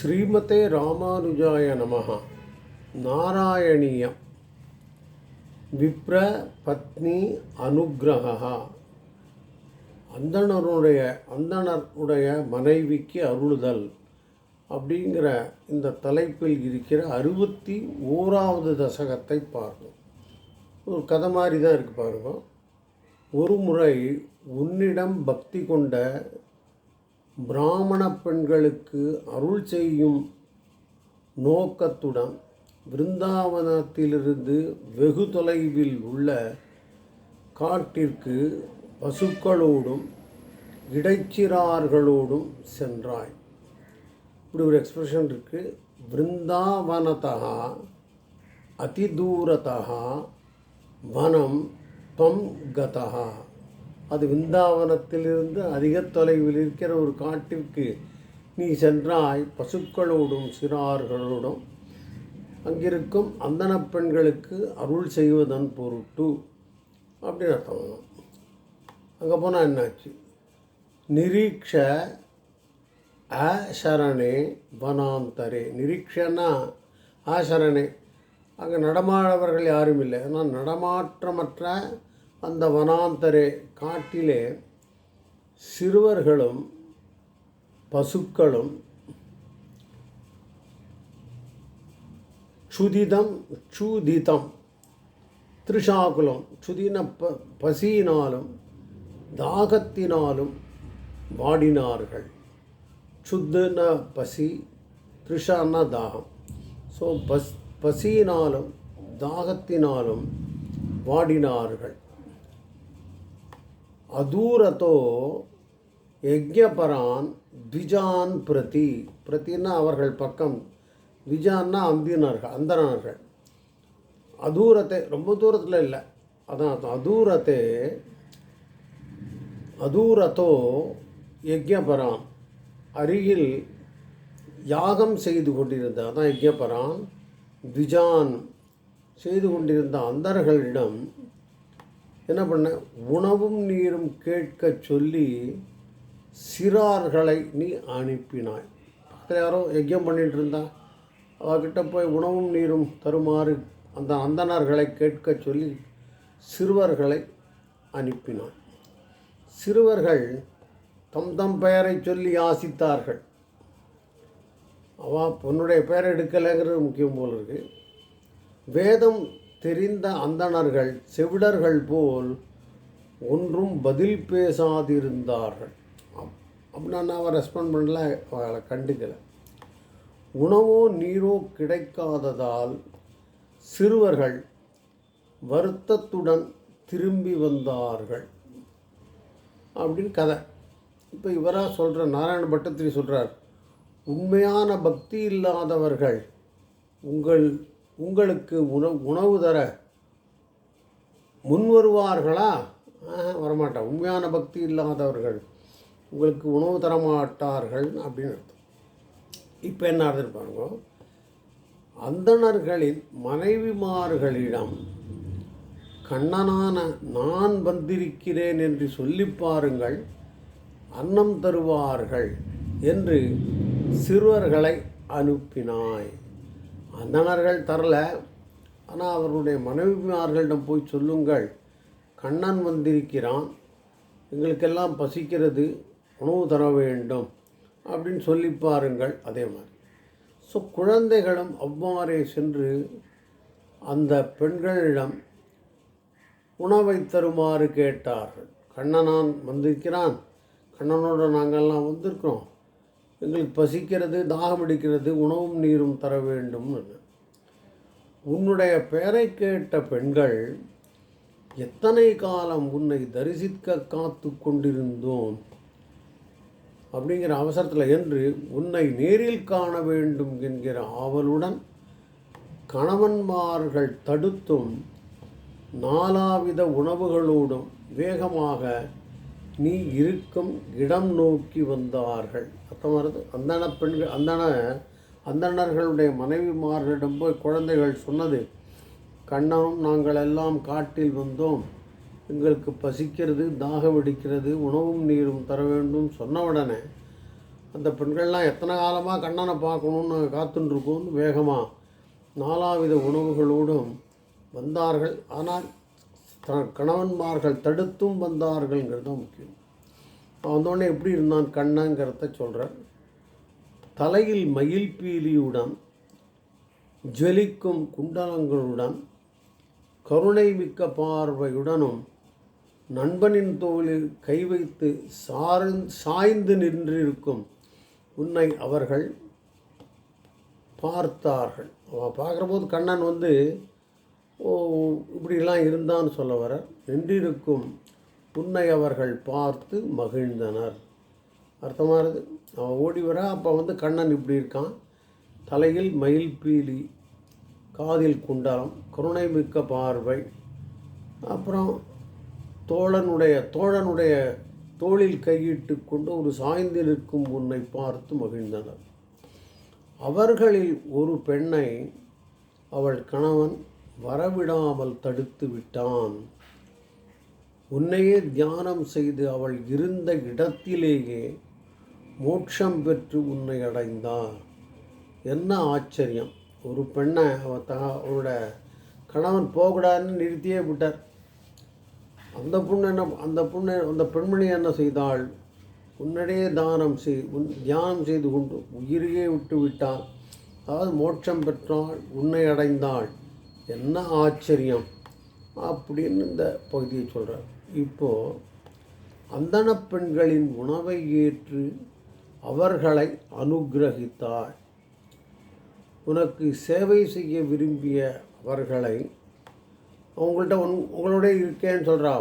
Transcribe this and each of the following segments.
ஸ்ரீமதே ராமானுஜாய நமகா நாராயணியம் விப்ர பத்னி அனுகிரகா அந்தணருடைய அந்தணருடைய மனைவிக்கு அருளுதல் அப்படிங்கிற இந்த தலைப்பில் இருக்கிற அறுபத்தி ஓராவது தசகத்தை பார்ப்போம். ஒரு கதை மாதிரி தான் இருக்குது பாருங்க. ஒரு முறை உன்னிடம் பக்தி கொண்ட பிராமண பெண்களுக்கு அருள் செய்யும் நோக்கத்துடன் பிருந்தாவனத்திலிருந்து வெகு தொலைவில் உள்ள காட்டிற்கு பசுக்களோடும் இடைச்சிறார்களோடும் சென்றாய். இப்படி ஒரு எக்ஸ்பிரஷன் இருக்குது பிருந்தாவனதா அதிதூரதா வனம் துவம் கதா அது விந்தாவனத்திலிருந்து அதிக தொலைவில் இருக்கிற ஒரு காட்டிற்கு நீ சென்றாய். பசுக்களோடும் சிறார்களோடும் அங்கிருக்கும் அந்தன பெண்களுக்கு அருள் செய்வதன் பொருட்டு. அப்படின்னு அர்த்தம். அங்கே போனால் என்னாச்சு? நிரீக்ஷ ஆசரணே வனாந்தரே. நிரீக்ஷனா ஆசரணே அங்கே நடமாடவர்கள் யாரும் இல்லை. ஆனால் நடமாற்றமற்ற அந்த வனாந்தரே காட்டிலே சிறுவர்களும் பசுக்களும் சுதிதம் சுதிதம் திருஷாகுலம் சுதின ப பசியினாலும் தாகத்தினாலும் வாடினார்கள். சுத்துன பசி திருஷான்னா தாகம். So bus பசியினாலும் தாகத்தினாலும் வாடினார்கள். அதூரத்தோ யஜ்யபரான் த்விஜான் பிரதி. பிரத்தின்னா அவர்கள் பக்கம். த்விஜான்னா அந்தினர்கள் அந்தனர்கள் அதூரத்தை ரொம்ப தூரத்தில் இல்லை. அதான் அதூரத்தே அதூரத்தோ யஜ்யபரான் அருகில் யாகம் செய்து கொண்டிருந்த அதான் யஜ்யபரான் த்விஜான் செய்து கொண்டிருந்த அந்தர்களிடம் என்ன பண்ண உணவும் நீரும் கேட்கச் சொல்லி சிறார்களை நீ அனுப்பினாய். பக்கத்தில் யாரோ யஜ்யம் பண்ணிகிட்டு இருந்தா அவகிட்ட போய் உணவும் நீரும் தருமாறு அந்த அந்தணர்களை கேட்கச் சொல்லி சிறுவர்களை அனுப்பினான். சிறுவர்கள் தம் தம் பெயரை சொல்லி யாசித்தார்கள் அவ பொண்ணுடைய பெயரை எடுக்கலைங்கிறது முக்கியம் போல் இருக்கு. வேதம் தெரிந்த அந்தணர்கள் செவிடர்கள் போல் ஒன்றும் பதில் பேசாதிருந்தார்கள். அப்- அப்படின்னா அவன் ரெஸ்பாண்ட் பண்ணல அவளை கண்டுக்கலை. உணவோ நீரோ கிடைக்காததால் சிறுவர்கள் வருத்தத்துடன் திரும்பி வந்தார்கள். அப்படின்னு கதை. இப்போ இவராக சொல்கிற நாராயண பட்டத்திரி சொல்கிறார் உண்மையான பக்தி இல்லாதவர்கள் உங்கள் உங்களுக்கு உணவு உணவு தர முன் வருவார்களா ஆஹா, வரமாட்டா உண்மையான பக்தி இல்லாதவர்கள் உங்களுக்கு உணவு தர மாட்டார்கள் அப்படின்னு அர்த்தம். இப்போ என்ன அர்த்தம் பாருங்க. அந்தணர்களின் மனைவிமார்களிடம் கண்ணனான நான் வந்திருக்கிறேன் என்று சொல்லி பாருங்கள். அன்னம் தருவார்கள் என்று சிறுவர்களை அனுப்பினாய். அந்தணர்கள் தரல. ஆனால் அவர்களுடைய மனைவிமார்களிடம் போய் சொல்லுங்கள். கண்ணன் வந்திருக்கிறான். எங்களுக்கெல்லாம் பசிக்கிறது. உணவு தர வேண்டும். அப்படின்னு சொல்லி பாருங்கள். அதே மாதிரி. ஸோ குழந்தைகளும் அவ்வாறே சென்று அந்த பெண்களிடம் உணவை தருமாறு கேட்டார்கள். கண்ணனான் வந்திருக்கிறான். கண்ணனோட நாங்கள்லாம் வந்திருக்கிறோம். எங்களுக்கு பசிக்கிறது தாகம் அடிக்கிறது உணவும் நீரும் தர வேண்டும் உன்னுடைய பெயரை கேட்ட பெண்கள் எத்தனை காலம் உன்னை தரிசிக்க காத்து கொண்டிருந்தோம் அப்படிங்கிற அவசரத்தில் என்று உன்னை நேரில் காண வேண்டும் என்கிற ஆவலுடன் கணவன்மார்கள் தடுத்தும் நாலாவித உணவுகளோடும் வேகமாக நீ இருக்கும் இடம் நோக்கி வந்தார்கள். அர்த்தம் வருது அந்தன பெண்கள் அந்தன அந்தணர்களுடைய மனைவிமார்களிடம் போய் குழந்தைகள் சொன்னது கண்ணனும் நாங்கள் எல்லாம் காட்டில் வந்தோம். எங்களுக்கு பசிக்கிறது தாகம் அடிக்கிறது உணவும் நீரும் தர வேண்டும் சொன்ன உடனே அந்த பெண்கள்லாம் எத்தனை காலமாக கண்ணனை பார்க்கணுன்னு காத்துட்டுருக்கோன்னு வேகமாக நாலாவித உணவுகளோடும் வந்தார்கள். ஆனால் கணவன்மார்கள் தடுத்தும் வந்தார்கள்ங்கிறது தான் முக்கியம். அவன் வந்தோடனே எப்படி இருந்தான் கண்ணங்கிறத சொல்கிறார் தலையில் மயில் பீலியுடன் ஜொலிக்கும் குண்டலங்களுடன் கருணை மிக்க பார்வையுடனும் நண்பனின் தோளில் கை வைத்து சார்ந் சாய்ந்து நின்றிருக்கும் உன்னை அவர்கள் பார்த்தார்கள். அவன் பார்க்குறபோது கண்ணன் வந்து இப்படிலாம் இருந்தான்னு சொல்ல வர நின்றிருக்கும் உன்னை அவர்கள் பார்த்து மகிழ்ந்தனர். அர்த்தமாகுது அவன் ஓடி வர அப்போ வந்து கண்ணன் இப்படி இருக்கான். தலையில் மயில் பீலி காதில் குண்டலம் கருணை மிக்க பார்வை. அப்புறம் தோழனுடைய தோழனுடைய தோளில் கையிட்டு கொண்டு ஒரு சாய்ந்து நிற்கும் உன்னை பார்த்து மகிழ்ந்தனர். அவர்களில் ஒரு பெண்ணை அவள் கணவன் வரவிடாமல் தடுத்து விட்டான். உன்னையே தியானம் செய்து அவள் இருந்த இடத்திலேயே மோட்சம் பெற்று உன்னை அடைந்தார். என்ன ஆச்சரியம். ஒரு பெண்ணை அவ த அவரோட கணவன் போகக்கூடாதுன்னு நிறுத்தியே விட்டார். அந்த பொண்ணு என்ன அந்த பொண்ணு அந்த பெண்மணி என்ன செய்தாள்? உன்னிடையே தானம் செய் உன் தியானம் செய்து கொண்டு உயிரையே விட்டு விட்டாள் அதாவது மோட்சம் பெற்றாள் உன்னை அடைந்தாள். என்ன ஆச்சரியம் அப்படின்னு இந்த பகுதியை சொல்கிறார் இப்போது அந்தன பெண்களின் உணவை ஏற்று அவர்களை அனுகிரகித்தாள் உனக்கு சேவை செய்ய விரும்பிய அவர்களை அவங்கள்ட்ட உன் உங்களோட இருக்கேன்னு சொல்கிறா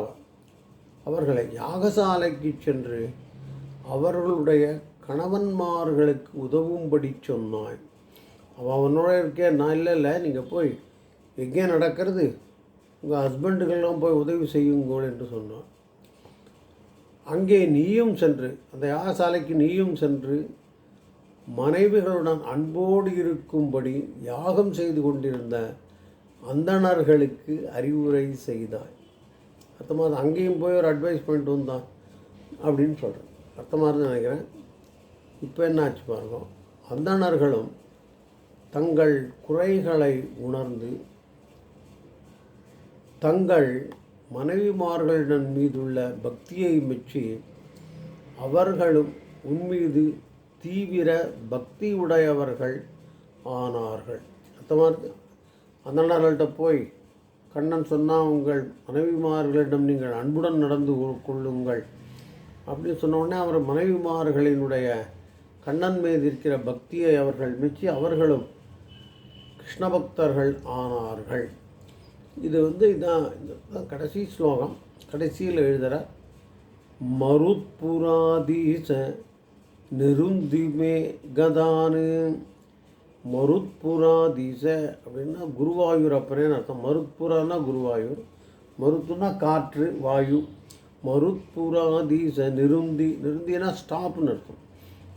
அவர்களை யாகசாலைக்கு சென்று அவர்களுடைய கணவன்மார்களுக்கு உதவும்படி சொன்னாய். அவன் அவனோட இருக்கேன். நான் இல்லை இல்லை. நீங்கள் போய் எங்கே நடக்கிறது? உங்கள் ஹஸ்பண்டுக்கெல்லாம் போய் உதவி செய்யுங்கோள் என்று சொன்னான். அங்கே நீயும் சென்று அந்த யாகசாலைக்கு நீயும் சென்று மனைவிகளுடன் அன்போடு இருக்கும்படி யாகம் செய்து கொண்டிருந்த அந்தணர்களுக்கு அறிவுரை செய்தாய். அர்த்தமாக அங்கேயும் போய் ஒரு அட்வைஸ் பண்ணிட்டு வந்தான் அப்படின்னு சொல்கிறேன் அர்த்தமாக இருந்து நினைக்கிறேன். இப்போ என்னாச்சு பாருங்க அந்தணர்களும் தங்கள் குறைகளை உணர்ந்து தங்கள் மனைவிமார்களிடம் மீதுள்ள பக்தியை மெச்சி அவர்களும் உன்மீது தீவிர பக்தி உடையவர்கள் ஆனார்கள் அர்த்தமாக அந்தணர்கள்ட்ட போய் கண்ணன் சொன்னால் உங்கள் மனைவிமார்களிடம் நீங்கள் அன்புடன் நடந்து கொள்ளுங்கள். அப்படின்னு சொன்னோடனே அவர் மனைவிமார்களினுடைய கண்ணன் மீது இருக்கிற பக்தியை அவர்கள் மெச்சி அவர்களும் கிருஷ்ண பக்தர்கள் ஆனார்கள். இது வந்து இதான் இதுதான் கடைசி ஸ்லோகம். கடைசியில் எழுதுகிற மருத்புராதீச நெருந்திமே கதானு மருத்புராதீச அப்படின்னா குருவாயூரப்பனேன்னு அர்த்தம்? மருத்புரானா குருவாயூர். மருத்துனா காற்று வாயு. மருத்புராதீச நிருந்தி நிருந்தினா ஸ்டாப்னு அர்த்தம்.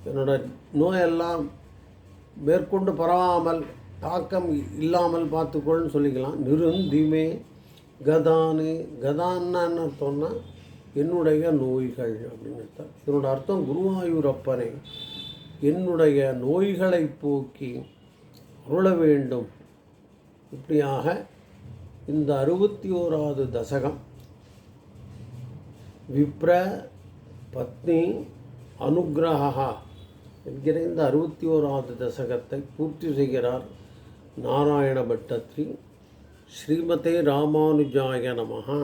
என்னோட நோயெல்லாம் மேற்கொண்டு பரவாமல் தாக்கம் இல்லாமல் பார்த்துக்கொள்னு சொல்லிக்கலாம். நிருந்திமே கதானு கதான்னு என்ன அர்த்தம்னா என்னுடைய நோய்கள் அப்படின்னு அர்த்தம். இதனோட அர்த்தம் குருவாயூரப்பனை என்னுடைய நோய்களை போக்கி அருள வேண்டும். இப்படியாக இந்த அறுபத்தி ஓராவது தசகம் விப்ர பத்னி அனுகிரகா என்கிற இந்த அறுபத்தி ஓராவது தசகத்தை பூர்த்தி செய்கிறார் நாராயண பட்டத்ரி ஸ்ரீமதே ராமானுஜாய நமகா